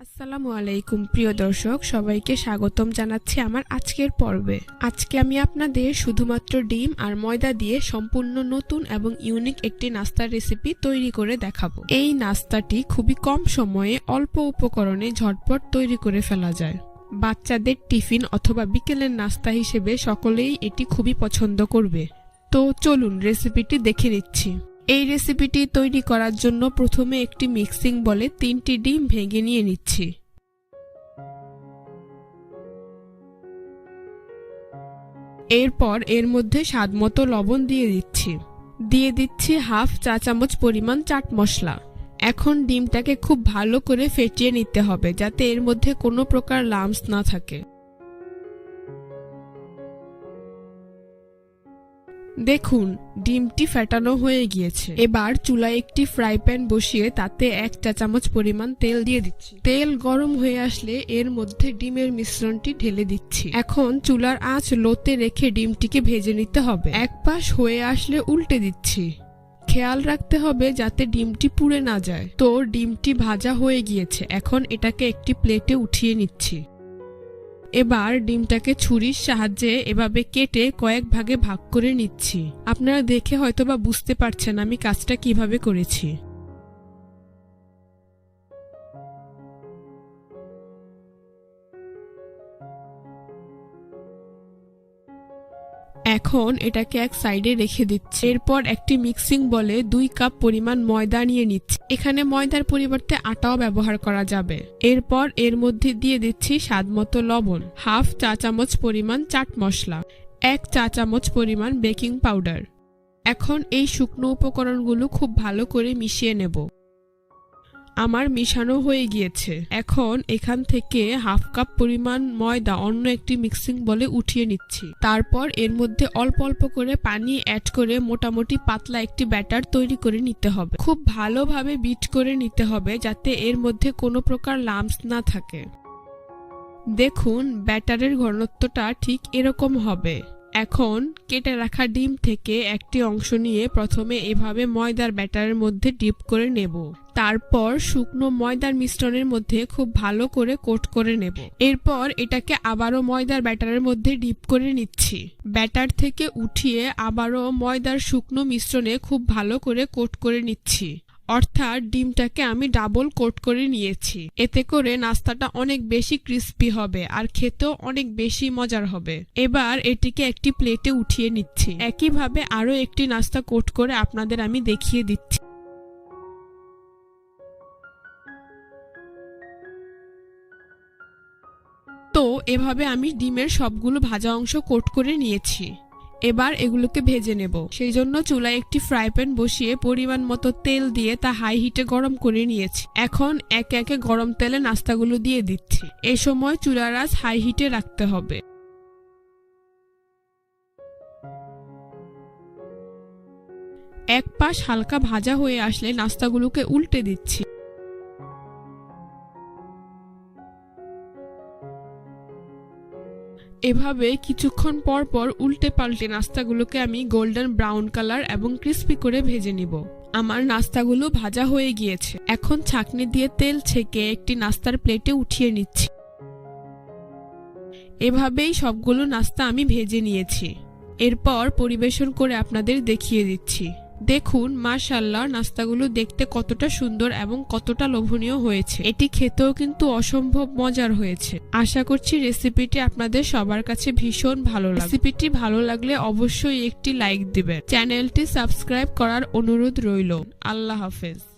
আসসালামু আলাইকুম, প্রিয় দর্শক, সবাইকে স্বাগতম জানাচ্ছি আমার আজকের পর্বে। আজকে আমি আপনাদের শুধুমাত্র ডিম আর ময়দা দিয়ে সম্পূর্ণ নতুন এবং ইউনিক একটি নাস্তার রেসিপি তৈরি করে দেখাবো। এই নাস্তাটি খুবই কম সময়ে অল্প উপকরণে ঝটপট তৈরি করে ফেলা যায়। বাচ্চাদের টিফিন অথবা বিকেলের নাস্তা হিসেবে সকলেই এটি খুবই পছন্দ করবে। তো চলুন রেসিপিটি দেখে নিচ্ছি। এই রেসিপিটি তৈরি করার জন্য প্রথমে একটি মিক্সিং বলে তিনটি ডিম ভেঙে নিয়ে নিচ্ছি। এরপর এর মধ্যে স্বাদমতো লবণ দিয়ে দিচ্ছি। দিয়ে দিচ্ছি হাফ চা চামচ পরিমাণ চাট মশলা। এখন ডিমটাকে খুব ভালো করে ফেটিয়ে নিতে হবে যাতে এর মধ্যে কোনো প্রকার লামস না থাকে। দেখুন, ডিমটি ফেটানো হয়ে গিয়েছে। এবার চুলায় একটি ফ্রাই প্যান বসিয়ে তাতে এক চা চামচ পরিমাণ তেল দিয়ে দিচ্ছি। তেল গরম হয়ে আসলে এর মধ্যে ডিমের মিশ্রণটি ঢেলে দিচ্ছি। এখন চুলার আঁচ লোতে রেখে ডিমটিকে ভেজে নিতে হবে। এক পাশ হয়ে আসলে উল্টে দিচ্ছি। খেয়াল রাখতে হবে যাতে ডিমটি পুড়ে না যায়। তো ডিমটি ভাজা হয়ে গিয়েছে। এখন এটাকে একটি প্লেটে উঠিয়ে নিচ্ছি। এবার ডিমটাকে ছুরির সাহায্যে এভাবে কেটে কয়েক ভাগে ভাগ করে নিচ্ছি। আপনারা দেখে হয়তোবা বুঝতে পারছেন আমি কাজটা কীভাবে করেছি। এখন এটাকে এক সাইডে রেখে দিচ্ছি। এরপর একটি মিক্সিং বলে দুই কাপ পরিমাণ ময়দা নিয়ে নিচ্ছি। এখানে ময়দার পরিবর্তে আটাও ব্যবহার করা যাবে। এরপর এর মধ্যে দিয়ে দিচ্ছি স্বাদমতো লবণ, হাফ চা চামচ পরিমাণ চাট মশলা, এক চা চামচ পরিমাণ বেকিং পাউডার। এখন এই শুকনো উপকরণগুলো খুব ভালো করে মিশিয়ে নেব। আমার মিশানো হয়ে গিয়েছে। এখন এখান থেকে হাফ কাপ পরিমাণ ময়দা অন্য একটি মিক্সিং বলে উঠিয়ে নিচ্ছি। তারপর এর মধ্যে অল্প অল্প করে পানি অ্যাড করে মোটামুটি পাতলা একটি ব্যাটার তৈরি করে নিতে হবে। খুব ভালোভাবে বিট করে নিতে হবে যাতে এর মধ্যে কোনো প্রকার লাম্পস না থাকে। দেখুন, ব্যাটারের ঘনত্বটা ঠিক এরকম হবে। এখন কেটে রাখা ডিম থেকে একটি অংশ নিয়ে প্রথমে এভাবে ময়দার ব্যাটারের মধ্যে ডিপ করে নেব। তারপর শুকনো ময়দার মিশ্রণের মধ্যে খুব ভালো করে কোট করে নেব। এরপর এটাকে আবারও ময়দার ব্যাটারের মধ্যে ডিপ করে নিচ্ছি। ব্যাটার থেকে উঠিয়ে আবারও ময়দার শুকনো মিশ্রণে খুব ভালো করে কোট করে নিচ্ছি। অর্থাৎ ডিমটাকে আমি ডাবল কোট করে নিয়েছি। এতে করে নাস্তাটা অনেক বেশি ক্রিস্পি হবে আর খেতেও অনেক বেশি মজার হবে। এবার এটিকে একটি প্লেটে উঠিয়ে নিচ্ছি। একইভাবে আরও একটি নাস্তা কোট করে আপনাদের আমি দেখিয়ে দিচ্ছি। তো এভাবে আমি ডিমের সবগুলো ভাজা অংশ কোট করে নিয়েছি। এবার এগুলোকে ভেজে নেব। সেই জন্য চুলায় একটি ফ্রাই প্যান বসিয়ে পরিমাণ মতো তেল দিয়ে তা হাই হিটে গরম করে নিয়েছি। এখন একে একে গরম তেলে নাস্তাগুলো দিয়ে দিচ্ছি। এ সময় চুলার আঁচ হাই হিটে রাখতে হবে। এক পাশ হালকা ভাজা হয়ে আসলে নাস্তাগুলোকে উল্টে দিচ্ছি। এভাবে কিছুক্ষণ পর পর উল্টে পাল্টে নাস্তাগুলোকে আমি গোল্ডেন ব্রাউন কালার এবং ক্রিস্পি করে ভেজে নিব। আমার নাস্তাগুলো ভাজা হয়ে গিয়েছে। এখন ছাকনি দিয়ে তেল ছেঁকে একটি নাস্তার প্লেটে উঠিয়ে নিচ্ছি। এভাবেই সবগুলো নাস্তা আমি ভেজে নিয়েছি। এরপর পরিবেশন করে আপনাদের দেখিয়ে দিচ্ছি। দেখুন মাশাল্লাহ নাস্তাগুলো দেখতে কতটা সুন্দর এবং কতটা লোভনীয় হয়েছে। এটি খেতেও কিন্তু অসম্ভব মজার হয়েছে। আশা করছি রেসিপিটি আপনাদের সবার কাছে ভীষণ ভালো লাগে রেসিপিটি ভালো লাগলে অবশ্যই একটি লাইক দিবেন। চ্যানেলটি সাবস্ক্রাইব করার অনুরোধ রইল। আল্লাহ হাফেজ।